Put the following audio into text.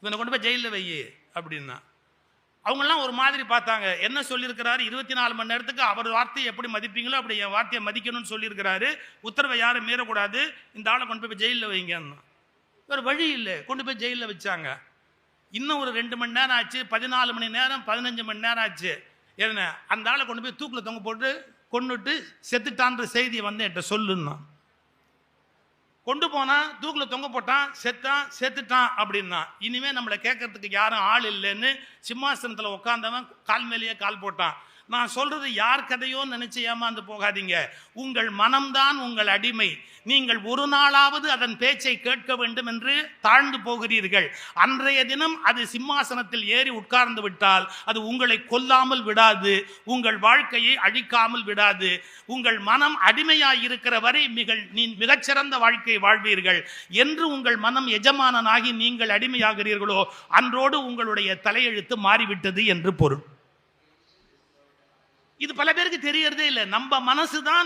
இவனை கொண்டு போய் ஜெயிலில் வை அப்படின்னா. அவங்கெல்லாம் ஒரு மாதிரி பார்த்தாங்க. என்ன சொல்லியிருக்கிறாரு? இருபத்தி நாலு மணி நேரத்துக்கு அவர் வார்த்தையை எப்படி மதிப்பீங்களோ அப்படி என் வார்த்தையை மதிக்கணும்னு சொல்லியிருக்கிறாரு. உத்தரவை யாரும் மீறக்கூடாது. இந்த ஆளை கொண்டு போய் ஜெயிலில் வைங்கன்னா. வேறு வழி இல்லை. கொண்டு போய் ஜெயிலில் வச்சாங்க. இன்னும் ஒரு ரெண்டு மணி நேரம் ஆச்சு. பதினாலு மணி நேரம் பதினஞ்சு மணி நேரம் ஆச்சு. என்ன? அந்த ஆளை கொண்டு போய் தூக்கில் தொங்க போட்டு கொண்டுட்டு செத்துட்டான்ற செய்தியை வந்து என்கிட்ட சொல்லுன்னா. கொண்டு போனான் தூக்கில் தொங்க போட்டான் செத்தான் செத்துட்டான் அப்படின்னா. இனிமேல் நம்மளை கேட்கறதுக்கு யாரும் ஆள் இல்லைன்னு சிம்மாசனத்தில் உட்காந்தவன் கால் மேலேயே கால் போட்டான். நான் சொல்றது யார் கதையோ நினைச்சு ஏமாந்து போகாதீங்க. உங்கள் மனம்தான் உங்கள் அடிமை. நீங்கள் ஒரு நாளாவது அதன் பேச்சை கேட்க வேண்டும் என்று தாழ்ந்து போகிறீர்கள். அன்றைய தினம் அது சிம்மாசனத்தில் ஏறி உட்கார்ந்து விட்டால் அது உங்களை கொல்லாமல் விடாது. உங்கள் வாழ்க்கையை அழிக்காமல் விடாது. உங்கள் மனம் அடிமையாய் இருக்கிற வரை மிக நீ மிகச்சிறந்த வாழ்க்கையை வாழ்வீர்கள். என்று உங்கள் மனம் எஜமானனாகி நீங்கள் அடிமையாகிறீர்களோ அன்றோடு உங்களுடைய தலையெழுத்து மாறிவிட்டது என்று பொருள். இது பல பேருக்கு தெரியறதே இல்லை. நம்ம மனசு தான்